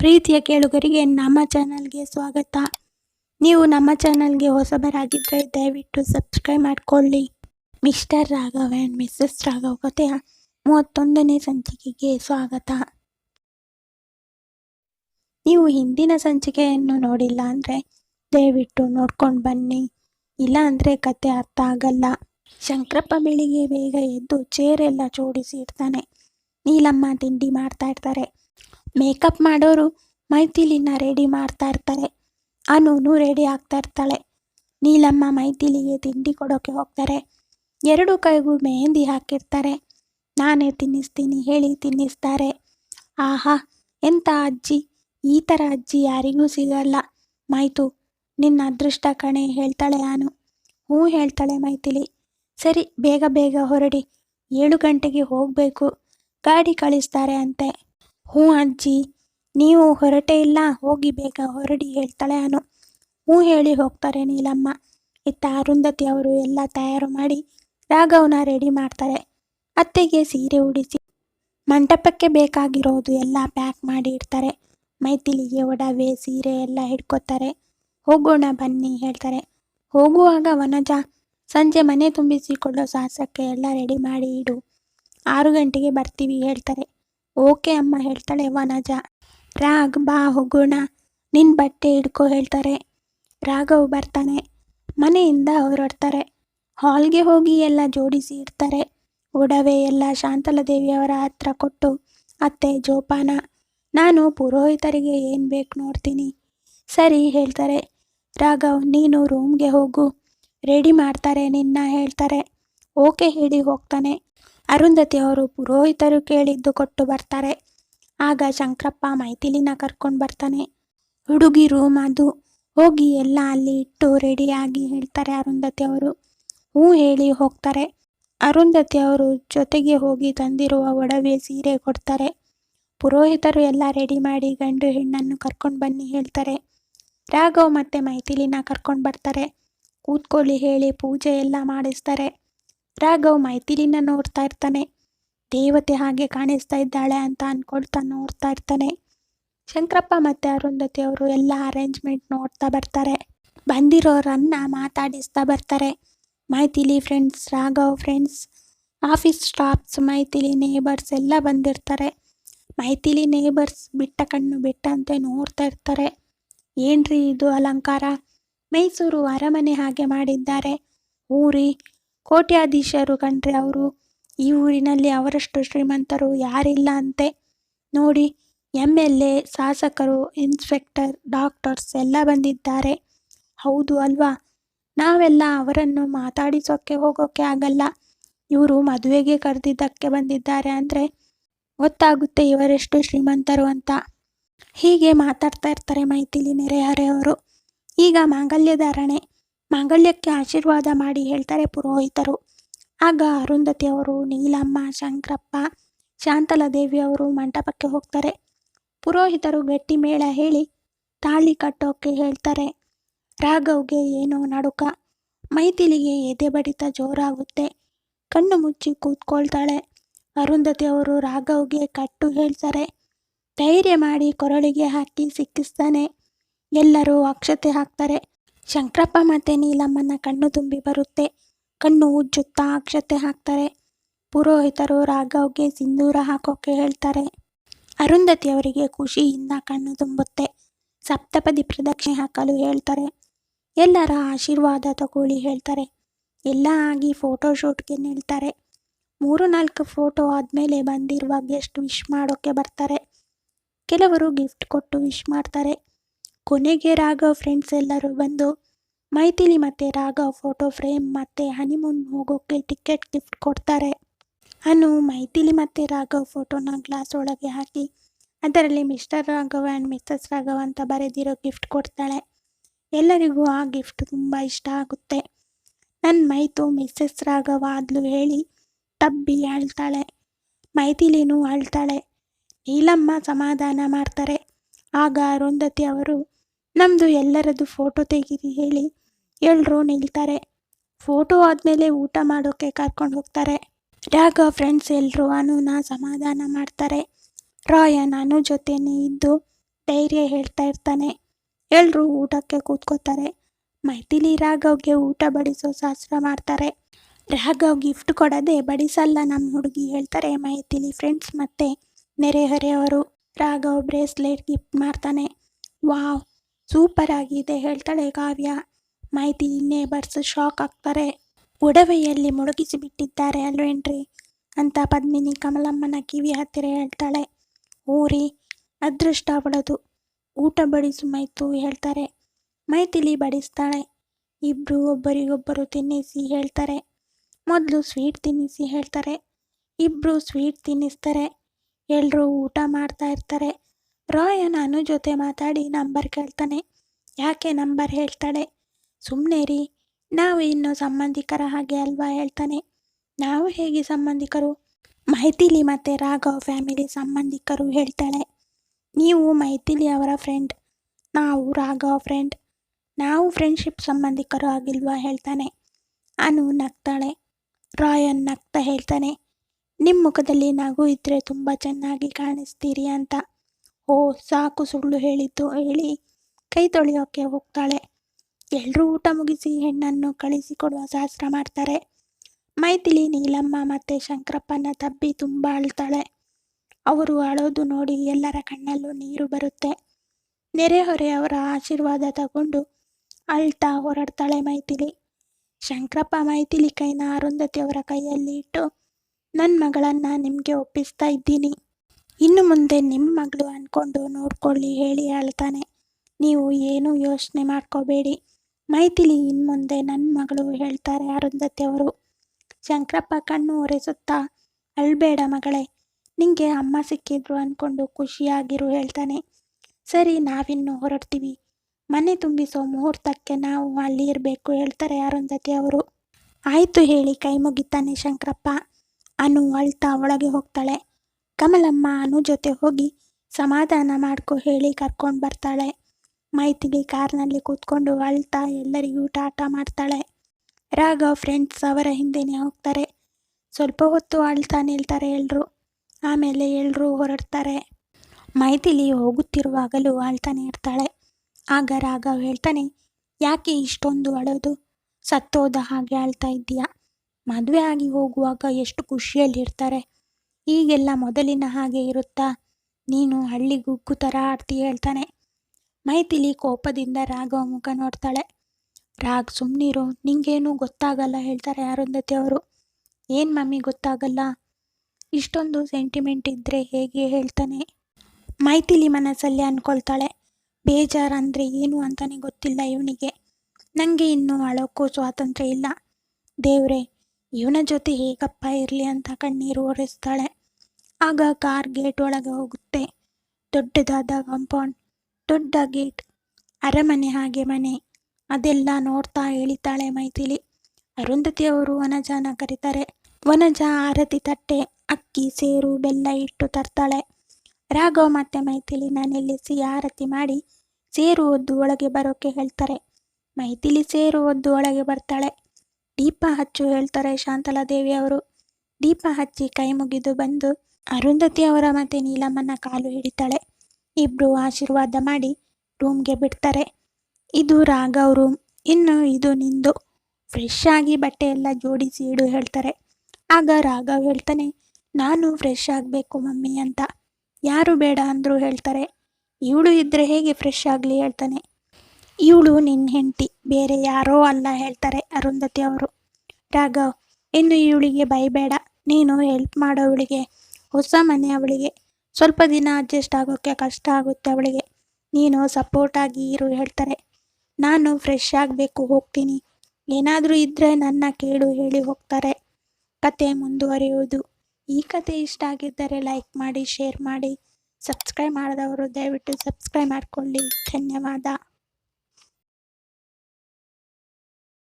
ಪ್ರೀತಿಯ ಕೇಳುಗರಿಗೆ ನಮ್ಮ ಚಾನಲ್ಗೆ ಸ್ವಾಗತ. ನೀವು ನಮ್ಮ ಚಾನಲ್ಗೆ ಹೊಸಬರಾಗಿದ್ದರೆ ದಯವಿಟ್ಟು ಸಬ್ಸ್ಕ್ರೈಬ್ ಮಾಡಿಕೊಳ್ಳಿ. Mister Raghav and missus Raghav ಕಥೆಯ ಮೂವತ್ತೊಂದನೇ ಸಂಚಿಕೆಗೆ ಸ್ವಾಗತ. ನೀವು ಹಿಂದಿನ ಸಂಚಿಕೆಯನ್ನು ನೋಡಿಲ್ಲ ಅಂದರೆ ದಯವಿಟ್ಟು ನೋಡ್ಕೊಂಡು ಬನ್ನಿ. ಇಲ್ಲ ಅಂದರೆ ಕತೆ ಅರ್ಥ ಆಗಲ್ಲ. ಶಂಕರಪ್ಪ ಬೆಳಿಗ್ಗೆ ಬೇಗ ಎದ್ದು ಚೇರೆಲ್ಲ ಜೋಡಿಸಿ ಇಡ್ತಾನೆ. ನೀಲಮ್ಮ ತಿಂಡಿ ಮಾಡ್ತಾ ಇರ್ತಾರೆ. ಮೇಕಪ್ ಮಾಡೋರು ಮೈಥಿಲಿನ ರೆಡಿ ಮಾಡ್ತಾ ಇರ್ತಾರೆ. ಅನೂನು ರೆಡಿ ಆಗ್ತಾ ಇರ್ತಾಳೆ. ನೀಲಮ್ಮ ಮೈಥಿಲಿಗೆ ತಿಂಡಿ ಕೊಡೋಕೆ ಹೋಗ್ತಾರೆ. ಎರಡು ಕೈಗೂ ಮೆಹಂದಿ ಹಾಕಿರ್ತಾರೆ. ನಾನೇ ತಿನ್ನಿಸ್ತೀನಿ ಹೇಳಿ ತಿನ್ನಿಸ್ತಾರೆ. ಆಹಾ ಎಂಥ ಅಜ್ಜಿ? ಈ ಥರ ಅಜ್ಜಿ ಯಾರಿಗೂ ಸಿಗಲ್ಲ. ಮೈತು, ನಿನ್ನ ಅದೃಷ್ಟ ಕಣೆ ಹೇಳ್ತಾಳೆ ನಾನು ಹ್ಞೂ ಹೇಳ್ತಾಳೆ ಮೈಥಿಲಿ. ಸರಿ, ಬೇಗ ಬೇಗ ಹೊರಡಿ. ಏಳು ಗಂಟೆಗೆ ಹೋಗಬೇಕು. ಗಾಡಿ ಕಳಿಸ್ತಾರೆ ಅಂತೆ. ಹ್ಞೂ ಅಜ್ಜಿ, ನೀವು ಹೊರಟೇ ಇಲ್ಲ, ಹೋಗಿ ಬೇಗ ಹೊರಡಿ ಹೇಳ್ತಾಳೆ ಅನು ಹ್ಞೂ ಹೇಳಿ ಹೋಗ್ತಾರೆ ನೀಲಮ್ಮ. ಇತ್ತ ಅರುಂಧತಿ ಅವರು ಎಲ್ಲ ತಯಾರು ಮಾಡಿ ರಾಘವನ ರೆಡಿ ಮಾಡ್ತಾರೆ. ಅತ್ತೆಗೆ ಸೀರೆ ಉಡಿಸಿ ಮಂಟಪಕ್ಕೆ ಬೇಕಾಗಿರೋದು ಎಲ್ಲ ಪ್ಯಾಕ್ ಮಾಡಿ ಇಡ್ತಾರೆ. ಮೈತಿಲಿಗೆ ಒಡವೆ, ಸೀರೆ ಎಲ್ಲ ಹಿಡ್ಕೊತಾರೆ. ಹೋಗೋಣ ಬನ್ನಿ ಹೇಳ್ತಾರೆ. ಹೋಗುವಾಗ ವನಜ, ಸಂಜೆ ಮನೆ ತುಂಬಿಸಿಕೊಳ್ಳೋ ಸಾಹಸಕ್ಕೆ ಎಲ್ಲ ರೆಡಿ ಮಾಡಿ ಇಡು. ಆರು ಗಂಟೆಗೆ ಬರ್ತೀವಿ ಹೇಳ್ತಾರೆ. ಓಕೆ ಅಮ್ಮ ಹೇಳ್ತಾಳೆ, ವನಜ. ರಾಗ್ ಬಾ ಹೋಗೋಣ ನಿನ್ನ ಬಟ್ಟೆ ಹಿಡ್ಕೊ ಹೇಳ್ತಾರೆ. ರಾಘವ್ ಬರ್ತಾನೆ. ಮನೆಯಿಂದ ಹೊರಡ್ತಾರೆ. ಹಾಲ್ಗೆ ಹೋಗಿ ಎಲ್ಲ ಜೋಡಿಸಿ ಇಡ್ತಾರೆ. ಒಡವೆ ಎಲ್ಲ ಶಾಂತಲದೇವಿಯವರ ಹತ್ರ ಕೊಟ್ಟು, ಅತ್ತೆ ಜೋಪಾನ, ನಾನು ಪುರೋಹಿತರಿಗೆ ಏನು ಬೇಕು ನೋಡ್ತೀನಿ. ಸರಿ ಹೇಳ್ತಾರೆ. ರಾಘವ್, ನೀನು ರೂಮ್ಗೆ ಹೋಗು. ರೆಡಿ ಮಾಡ್ತಾರೆ ನಿನ್ನ ಹೇಳ್ತಾರೆ. ಓಕೆ ಹೇಳಿ ಹೋಗ್ತಾನೆ. ಅರುಂಧತಿ ಅವರು ಪುರೋಹಿತರು ಕೇಳಿದ್ದು ಕೊಟ್ಟು ಬರ್ತಾರೆ. ಆಗ ಶಂಕರಪ್ಪ ಮೈಥಿಲಿನ ಕರ್ಕೊಂಡು ಬರ್ತಾನೆ. ಹುಡುಗಿ ರೂಮ್ ಅದು. ಹೋಗಿ ಎಲ್ಲ ಅಲ್ಲಿ ಇಟ್ಟು ರೆಡಿಯಾಗಿ ಹೇಳ್ತಾರೆ ಅರುಂಧತಿ ಅವರು. ಹ್ಞೂ ಹೇಳಿ ಹೋಗ್ತಾರೆ. ಅರುಂಧತಿ ಅವರು ಜೊತೆಗೆ ಹೋಗಿ ತಂದಿರುವ ಒಡವೆ ಸೀರೆ ಕೊಡ್ತಾರೆ. ಪುರೋಹಿತರು ಎಲ್ಲ ರೆಡಿ ಮಾಡಿ ಗಂಡು ಹೆಣ್ಣನ್ನು ಕರ್ಕೊಂಡು ಬನ್ನಿ ಹೇಳ್ತಾರೆ. ರಾಘವ್ ಮತ್ತೆ ಮೈಥಿಲಿನ ಕರ್ಕೊಂಡು ಬರ್ತಾರೆ. ಕೂತ್ಕೊಳ್ಳಿ ಹೇಳಿ ಪೂಜೆ ಎಲ್ಲ ಮಾಡಿಸ್ತಾರೆ. ರಾಘವ್ ಮೈಥಿಲಿನ ನೋಡ್ತಾ ಇರ್ತಾನೆ. ದೇವತೆ ಹಾಗೆ ಕಾಣಿಸ್ತಾ ಇದ್ದಾಳೆ ಅಂತ ಅಂದ್ಕೊಳ್ತಾ ನೋಡ್ತಾ ಇರ್ತಾನೆ. ಶಂಕರಪ್ಪ ಮತ್ತು ಅರುಂಧತಿ ಅವರು ಎಲ್ಲ ಅರೇಂಜ್ಮೆಂಟ್ ನೋಡ್ತಾ ಬರ್ತಾರೆ. ಬಂದಿರೋರನ್ನ ಮಾತಾಡಿಸ್ತಾ ಬರ್ತಾರೆ. Maithili friends Raghav friends office staffs Maithili neighbours ಎಲ್ಲ ಬಂದಿರ್ತಾರೆ. ಮೈಥಿಲಿ ನೇಬರ್ಸ್ ಬಿಟ್ಟ ಕಣ್ಣು ಬಿಟ್ಟಂತೆ ನೋಡ್ತಾ ಇರ್ತಾರೆ. ಏನ್ರಿ ಇದು ಅಲಂಕಾರ? ಮೈಸೂರು ಅರಮನೆ ಹಾಗೆ ಮಾಡಿದ್ದಾರೆ. ಊರಿ ಕೋಟ್ಯಾಧೀಶರು ಕಂಡ್ರೆ ಅವರು, ಈ ಊರಿನಲ್ಲಿ ಅವರಷ್ಟು ಶ್ರೀಮಂತರು ಯಾರಿಲ್ಲ ಅಂತೆ. ನೋಡಿ ಎಂ ಎಲ್ ಎ ಶಾಸಕರು, ಇನ್ಸ್ಪೆಕ್ಟರ್, ಡಾಕ್ಟರ್ಸ್ ಎಲ್ಲ ಬಂದಿದ್ದಾರೆ. ಹೌದು ಅಲ್ವಾ? ನಾವೆಲ್ಲ ಅವರನ್ನು ಮಾತಾಡಿಸೋಕ್ಕೆ ಹೋಗೋಕ್ಕೆ ಆಗಲ್ಲ. ಇವರು ಮದುವೆಗೆ ಕರೆದಿದ್ದಕ್ಕೆ ಬಂದಿದ್ದಾರೆ ಅಂದರೆ ಗೊತ್ತಾಗುತ್ತೆ ಇವರೆಷ್ಟು ಶ್ರೀಮಂತರು ಅಂತ. ಹೀಗೆ ಮಾತಾಡ್ತಾ ಇರ್ತಾರೆ ಮೈಥಿಲಿ ನೆರೆಹರೆಯವರು. ಈಗ ಮಾಂಗಲ್ಯ ಧಾರಣೆ. ಮಾಂಗಲ್ಯಕ್ಕೆ ಆಶೀರ್ವಾದ ಮಾಡಿ ಹೇಳ್ತಾರೆ ಪುರೋಹಿತರು. ಆಗ ಅರುಂಧತಿ ಅವರು, ನೀಲಮ್ಮ, ಶಂಕರಪ್ಪ, ಶಾಂತಲಾದೇವಿ ಅವರು ಮಂಟಪಕ್ಕೆ ಹೋಗ್ತಾರೆ. ಪುರೋಹಿತರು ಗಟ್ಟಿ ಮೇಳ ಹೇಳಿ ತಾಳಿ ಕಟ್ಟೋಕೆ ಹೇಳ್ತಾರೆ. ರಾಘವ್ಗೆ ಏನೋ ನಡುಕ. ಮೈಥಿಲಿಗೆ ಎದೆ ಬಡಿತ ಜೋರಾಗುತ್ತೆ. ಕಣ್ಣು ಮುಚ್ಚಿ ಕೂತ್ಕೊಳ್ತಾಳೆ. ಅರುಂಧತಿ ಅವರು ರಾಘವ್ಗೆ ಕಟ್ಟು ಹೇಳ್ತಾರೆ. ಧೈರ್ಯ ಮಾಡಿ ಕೊರಳಿಗೆ ಹಾಕಿ ಸಿಕ್ಕಿಸ್ತಾನೆ. ಎಲ್ಲರೂ ಅಕ್ಷತೆ ಹಾಕ್ತಾರೆ. ಶಂಕರಪ್ಪ ಮತ್ತೆ ನೀಲಮ್ಮನ ಕಣ್ಣು ತುಂಬಿ ಬರುತ್ತೆ. ಕಣ್ಣು ಉಜ್ಜುತ್ತಾ ಅಕ್ಷತೆ ಹಾಕ್ತಾರೆ. ಪುರೋಹಿತರು ರಾಘವ್ಗೆ ಸಿಂಧೂರ ಹಾಕೋಕೆ ಹೇಳ್ತಾರೆ. ಅರುಂಧತಿ ಅವರಿಗೆ ಖುಷಿಯಿಂದ ಕಣ್ಣು ತುಂಬುತ್ತೆ. ಸಪ್ತಪದಿ ಪ್ರದಕ್ಷಿಣೆ ಹಾಕಲು ಹೇಳ್ತಾರೆ. ಎಲ್ಲರ ಆಶೀರ್ವಾದ ತಗೊಳ್ಳಿ ಹೇಳ್ತಾರೆ. ಎಲ್ಲ ಆಗಿ ಫೋಟೋ ಶೂಟ್ಗೆ ನಿಲ್ತಾರೆ. ಮೂರು ನಾಲ್ಕು ಫೋಟೋ ಆದಮೇಲೆ ಬಂದಿರುವ ಗೆಸ್ಟ್ ವಿಶ್ ಮಾಡೋಕ್ಕೆ ಬರ್ತಾರೆ. ಕೆಲವರು ಗಿಫ್ಟ್ ಕೊಟ್ಟು ವಿಶ್ ಮಾಡ್ತಾರೆ. ಕೊನೆಗೆ ರಾಘವ್ ಫ್ರೆಂಡ್ಸ್ ಎಲ್ಲರೂ ಬಂದು, ಮೈಥಿಲಿ ಮತ್ತು ರಾಘವ್ ಫೋಟೋ ಫ್ರೇಮ್ ಮತ್ತು ಹನಿಮೂನ್ ಹೋಗೋಕ್ಕೆ ಟಿಕೆಟ್ ಗಿಫ್ಟ್ ಕೊಡ್ತಾರೆ. ಅನು ಮೈಥಿಲಿ ಮತ್ತು ರಾಘವ್ ಫೋಟೋನ ಗ್ಲಾಸ್ ಒಳಗೆ ಹಾಕಿ, ಅದರಲ್ಲಿ mister Raghav and missus Raghav ಅಂತ ಬರೆದಿರೋ ಗಿಫ್ಟ್ ಕೊಡ್ತಾಳೆ. ಎಲ್ಲರಿಗೂ ಆ ಗಿಫ್ಟ್ ತುಂಬ ಇಷ್ಟ ಆಗುತ್ತೆ. ನನ್ನ ಮೈತು ಮಿಸ್ಸಸ್ ರಾಘವ ಆದಲು ಹೇಳಿ ತಬ್ಬಿ ಅಳ್ತಾಳೆ. ಮೈಥಿಲಿನೂ ಅಳ್ತಾಳೆ. ನೀಲಮ್ಮ ಸಮಾಧಾನ ಮಾಡ್ತಾರೆ. ಆಗ ಅರುಂಧತಿ ಅವರು ನಮ್ಮದು ಎಲ್ಲರದ್ದು ಫೋಟೋ ತೆಗೀರಿ ಹೇಳಿ. ಎಲ್ಲರೂ ನಿಲ್ತಾರೆ. ಫೋಟೋ ಆದಮೇಲೆ ಊಟ ಮಾಡೋಕ್ಕೆ ಕರ್ಕೊಂಡು ಹೋಗ್ತಾರೆ. ಡ್ಯಾಗ ಫ್ರೆಂಡ್ಸ್ ಎಲ್ಲರೂ ಅನುನ ಸಮಾಧಾನ ಮಾಡ್ತಾರೆ. ರಾಯ ನಾನು ಜೊತೆನೇ ಇದ್ದು ಧೈರ್ಯ ಹೇಳ್ತಾ ಇರ್ತಾನೆ. ಎಲ್ಲರೂ ಊಟಕ್ಕೆ ಕೂತ್ಕೋತಾರೆ. ಮೈಥಿಲಿ ರಾಘವ್ಗೆ ಊಟ ಬಡಿಸೋ ಶಾಸ್ತ್ರ ಮಾಡ್ತಾರೆ. ರಾಘವ್ ಗಿಫ್ಟ್ ಕೊಡದೆ ಬಡಿಸಲ್ಲ ನಮ್ಮ ಹುಡುಗಿ ಹೇಳ್ತಾರೆ ಮೈಥಿಲಿ ಫ್ರೆಂಡ್ಸ್ ಮತ್ತೆ ನೆರೆಹೊರೆಯವರು. ರಾಘವ್ ಬ್ರೇಸ್ಲೆಟ್ ಗಿಫ್ಟ್ ಮಾಡ್ತಾನೆ. ವಾವ್ ಸೂಪರ್ ಆಗಿದೆ ಹೇಳ್ತಾಳೆ ಕಾವ್ಯ. ಮೈತಿ ನೇಬರ್ಸ್ ಶಾಕ್ ಆಗ್ತಾರೆ. ಒಡವೆಯಲ್ಲಿ ಮುಳುಗಿಸಿ ಬಿಟ್ಟಿದ್ದಾರೆ ಅಲ್ವೇನ್ರಿ? ಅಂತ ಪದ್ಮಿನಿ ಕಮಲಮ್ಮನ ಕಿವಿ ಹತ್ತಿರ ಹೇಳ್ತಾಳೆ. ಊರಿ ಅದೃಷ್ಟ ಅವಳದು. ಊಟ ಬಡಿಸು ಮೈತು ಹೇಳ್ತಾರೆ. ಮೈತಿಲಿ ಬಡಿಸ್ತಾಳೆ. ಇಬ್ಬರು ಒಬ್ಬರಿಗೊಬ್ಬರು ತಿನ್ನಿಸಿ ಹೇಳ್ತಾರೆ. ಮೊದಲು ಸ್ವೀಟ್ ತಿನ್ನಿಸಿ ಹೇಳ್ತಾರೆ. ಇಬ್ಬರು ಸ್ವೀಟ್ ತಿನ್ನಿಸ್ತಾರೆ. ಎಲ್ಲರೂ ಊಟ ಮಾಡ್ತಾ ಇರ್ತಾರೆ. ರಾಯನ್ ನಾನು ಜೊತೆ ಮಾತಾಡಿ ನಂಬರ್ ಕೇಳ್ತಾನೆ. ಯಾಕೆ ನಂಬರ್ ಹೇಳ್ತಾಳೆ? ಸುಮ್ಮನೆ ರೀ ನಾವು ಇನ್ನು ಸಂಬಂಧಿಕರ ಹಾಗೆ ಅಲ್ವಾ ಹೇಳ್ತಾನೆ. ನಾವು ಹೇಗೆ ಸಂಬಂಧಿಕರು? ಮೈಥಿಲಿ ಮತ್ತು ರಾಘವ್ ಫ್ಯಾಮಿಲಿ ಸಂಬಂಧಿಕರು ಹೇಳ್ತಾಳೆ. ನೀವು ಮೈಥಿಲಿ ಅವರ ಫ್ರೆಂಡ್ ನಾವು ರಾಘವ್ ಫ್ರೆಂಡ್ ನಾವು ಫ್ರೆಂಡ್ಶಿಪ್ ಸಂಬಂಧಿಕರು ಆಗಿಲ್ವಾ ಹೇಳ್ತಾನೆ. ಅನು ನಗ್ತಾಳೆ. ರಾಯನ್ ನಗ್ತಾ ಹೇಳ್ತಾನೆ. ನಿಮ್ಮ ಮುಖದಲ್ಲಿ ನಗು ಇದ್ದರೆ ತುಂಬ ಚೆನ್ನಾಗಿ ಕಾಣಿಸ್ತೀರಿ ಅಂತ. ಓ, ಸಾಕು ಸುಳ್ಳು ಹೇಳಿದ್ದು. ಹೇಳಿ. ಕೈ ತೊಳೆಯೋಕ್ಕೆ ಹೋಗ್ತಾಳೆ. ಎಲ್ಲರೂ ಊಟ ಮುಗಿಸಿ ಹೆಣ್ಣನ್ನು ಕಳಿಸಿಕೊಡುವ ಶಾಸ್ತ್ರ ಮಾಡ್ತಾರೆ. ಮೈಥಿಲಿ ನೀಲಮ್ಮ ಮತ್ತು ಶಂಕರಪ್ಪನ ತಬ್ಬಿ ತುಂಬ ಅಳ್ತಾಳೆ. ಅವರು ಅಳೋದು ನೋಡಿ ಎಲ್ಲರ ಕಣ್ಣಲ್ಲೂ ನೀರು ಬರುತ್ತೆ. ನೆರೆಹೊರೆಯವರ ಆಶೀರ್ವಾದ ತಗೊಂಡು ಅಳ್ತಾ ಹೊರಡ್ತಾಳೆ ಮೈಥಿಲಿ. ಶಂಕರಪ್ಪ ಮೈಥಿಲಿ ಕೈನ ಅರುಂಧತಿಯವರ ಕೈಯಲ್ಲಿ ಇಟ್ಟು ನನ್ನ ಮಗಳನ್ನು ನಿಮಗೆ ಒಪ್ಪಿಸ್ತಾ ಇದ್ದೀನಿ. ಇನ್ನು ಮುಂದೆ ನಿಮ್ಮ ಮಗಳು ಅಂದ್ಕೊಂಡು ನೋಡ್ಕೊಳ್ಳಿ ಹೇಳಿ ಹೇಳ್ತಾನೆ. ನೀವು ಏನೂ ಯೋಚನೆ ಮಾಡ್ಕೋಬೇಡಿ. ಮೈಥಿಲಿ ಇನ್ನು ಮುಂದೆ ನನ್ನ ಮಗಳು ಹೇಳ್ತಾರೆ ಅರುಂಧತಿ ಅವರು. ಶಂಕರಪ್ಪ ಕಣ್ಣು ಒರೆಸುತ್ತಾ, ಅಳ್ಬೇಡ ಮಗಳೇ, ನಿಂಗೆ ಅಮ್ಮ ಸಿಕ್ಕಿದ್ರು ಅಂದ್ಕೊಂಡು ಖುಷಿಯಾಗಿರು ಹೇಳ್ತಾನೆ. ಸರಿ, ನಾವಿನ್ನು ಹೊರಡ್ತೀವಿ. ಮನೆ ತುಂಬಿಸೋ ಮುಹೂರ್ತಕ್ಕೆ ನಾವು ಅಲ್ಲಿ ಇರಬೇಕು ಹೇಳ್ತಾರೆ ಅರುಂಧತಿ ಅವರು. ಆಯಿತು ಹೇಳಿ, ಕೈ ಮುಗಿತಾನೆ ಶಂಕರಪ್ಪ. ಅನು ಅಳ್ತಾ ಒಳಗೆ ಹೋಗ್ತಾಳೆ. ಕಮಲಮ್ಮ ಅನು ಜೊತೆ ಹೋಗಿ ಸಮಾಧಾನ ಮಾಡ್ಕೊ ಹೇಳಿ ಕರ್ಕೊಂಡು ಬರ್ತಾಳೆ. ಮೈತಿಲಿ ಕಾರ್ನಲ್ಲಿ ಕೂತ್ಕೊಂಡು ಅಳ್ತಾ ಎಲ್ಲರಿಗೂ ಟಾಟ ಮಾಡ್ತಾಳೆ. ರಾಘವ್ ಫ್ರೆಂಡ್ಸ್ ಅವರ ಹಿಂದೆನೇ ಹೋಗ್ತಾರೆ. ಸ್ವಲ್ಪ ಹೊತ್ತು ಅಳ್ತಾ ನಿಲ್ತಾರೆ ಎಲ್ಲರೂ ಆಮೇಲೆ ಎಲ್ಲರೂ ಹೊರಡ್ತಾರೆ. ಮೈತಿಲಿ ಹೋಗುತ್ತಿರುವಾಗಲೂ ಅಳ್ತಾನೆ ಇರ್ತಾಳೆ ಆಗ ರಾಘವ್ ಹೇಳ್ತಾನೆ, ಯಾಕೆ ಇಷ್ಟೊಂದು ಅಳೋದು? ಸತ್ತೋದ ಹಾಗೆ ಅಳ್ತಾ ಇದ್ದೀಯಾ? ಮದುವೆ ಆಗಿ ಹೋಗುವಾಗ ಎಷ್ಟು ಖುಷಿಯಲ್ಲಿರ್ತಾರೆ. ಈಗೆಲ್ಲ ಮೊದಲಿನ ಹಾಗೆ ಇರುತ್ತಾ? ನೀನು ಹಳ್ಳಿ ಗುಗ್ಗು ಥರ ಆಡ್ತಿ ಹೇಳ್ತಾನೆ. ಮೈಥಿಲಿ ಕೋಪದಿಂದ ರಾಘವ ಮುಖ ನೋಡ್ತಾಳೆ. ರಾಗ್ ಸುಮ್ಮನಿರು ನಿಂಗೇನು ಗೊತ್ತಾಗಲ್ಲ ಹೇಳ್ತಾರೆ ಅರುಂಧತಿ ಅವರು. ಏನು ಮಮ್ಮಿ ಗೊತ್ತಾಗಲ್ಲ? ಇಷ್ಟೊಂದು ಸೆಂಟಿಮೆಂಟ್ ಇದ್ದರೆ ಹೇಗೆ ಹೇಳ್ತಾನೆ? ಮೈಥಿಲಿ ಮನಸ್ಸಲ್ಲಿ ಅಂದ್ಕೊಳ್ತಾಳೆ ಬೇಜಾರಂದರೆ ಏನು ಅಂತಲೇ ಗೊತ್ತಿಲ್ಲ ಇವನಿಗೆ. ನನಗೆ ಇನ್ನೂ ಅಳೋಕ್ಕೂ ಸ್ವಾತಂತ್ರ್ಯ ಇಲ್ಲ. ದೇವ್ರೆ, ಇವನ ಜೊತೆ ಹೇಗಪ್ಪ ಇರಲಿ ಅಂತ ಕಣ್ಣೀರು ಒರೆಸ್ತಾಳೆ. ಆಗ ಕಾರ್ ಗೇಟ್ ಒಳಗೆ ಹೋಗುತ್ತೆ. ದೊಡ್ಡದಾದ ಕಾಂಪೌಂಡ್, ದೊಡ್ಡ ಗೇಟ್, ಅರಮನೆ ಹಾಗೆ ಮನೆ. ಅದೆಲ್ಲ ನೋಡ್ತಾ ಹೇಳಿತಾಳೆ ಮೈಥಿಲಿ. ಅರುಂಧತಿ ಅವರು ವನಜಾನ ಕರೀತಾರೆ. ವನಜ ಆರತಿ ತಟ್ಟೆ, ಅಕ್ಕಿ, ಸೇರು, ಬೆಲ್ಲ ಇಟ್ಟು ತರ್ತಾಳೆ. ರಾಘವ್ ಮತ್ತೆ ಮೈಥಿಲಿನ ನಿಲ್ಲಿಸಿ ಆರತಿ ಮಾಡಿ ಸೇರು ಒದ್ದು ಒಳಗೆ ಬರೋಕೆ ಹೇಳ್ತಾರೆ. ಮೈಥಿಲಿ ಸೇರು ಒದ್ದು ಒಳಗೆ ಬರ್ತಾಳೆ. ದೀಪ ಹಚ್ಚು ಹೇಳ್ತಾರೆ ಶಾಂತಲಾದೇವಿ ಅವರು. ದೀಪ ಹಚ್ಚಿ ಕೈ ಮುಗಿದು ಬಂದು ಅರುಂಧತಿ ಅವರ ಮತ್ತೆ ನೀಲಮ್ಮನ ಕಾಲು ಹಿಡಿತಾಳೆ. ಇಬ್ರು ಆಶೀರ್ವಾದ ಮಾಡಿ ರೂಮ್ಗೆ ಬಿಡ್ತಾರೆ. ಇದು ರಾಘವ್ ರೂಮ್ ಇನ್ನು ಇದು ನಿಂದು. ಫ್ರೆಶ್ ಆಗಿ ಬಟ್ಟೆ ಎಲ್ಲ ಜೋಡಿಸಿ ಇಡು ಹೇಳ್ತಾರೆ. ಆಗ ರಾಘವ್ ಹೇಳ್ತಾನೆ, ನಾನು ಫ್ರೆಶ್ ಆಗಬೇಕು ಮಮ್ಮಿ ಅಂತ. ಯಾರು ಬೇಡ ಅಂದರೂ ಹೇಳ್ತಾರೆ. ಇವಳು ಇದ್ದರೆ ಹೇಗೆ ಫ್ರೆಶ್ ಆಗಲಿ ಹೇಳ್ತಾನೆ. ಇವಳು ನಿನ್ನ ಹೆಂಡತಿ, ಬೇರೆ ಯಾರೋ ಅಲ್ಲ ಹೇಳ್ತಾರೆ ಅರುಂಧತಿ ಅವರು. ರಾಘವ್, ಇನ್ನು ಇವಳಿಗೆ ಬೈಬೇಡ. ನೀನು ಹೆಲ್ಪ್ ಮಾಡೋವಳಿಗೆ ಹೊಸ ಮನೆ ಅವಳಿಗೆ. ಸ್ವಲ್ಪ ದಿನ ಅಡ್ಜಸ್ಟ್ ಆಗೋಕ್ಕೆ ಕಷ್ಟ ಆಗುತ್ತೆ ಅವಳಿಗೆ. ನೀನು ಸಪೋರ್ಟ್ ಆಗಿ ಇರು ಹೇಳ್ತಾರೆ. ನಾನು ಫ್ರೆಶ್ ಆಗಬೇಕು, ಹೋಗ್ತೀನಿ. ಏನಾದರೂ ಇದ್ದರೆ ನನ್ನ ಕೇಳು ಹೇಳಿ ಹೋಗ್ತಾರೆ. ಕತೆ ಮುಂದುವರಿಯುವುದು. ಈ ಕತೆ ಇಷ್ಟ ಆಗಿದ್ದರೆ ಲೈಕ್ ಮಾಡಿ ಶೇರ್ ಮಾಡಿ. ಸಬ್ಸ್ಕ್ರೈಬ್ ಮಾಡಿದವರು ದಯವಿಟ್ಟು ಸಬ್ಸ್ಕ್ರೈಬ್ ಮಾಡಿಕೊಳ್ಳಿ. ಧನ್ಯವಾದ.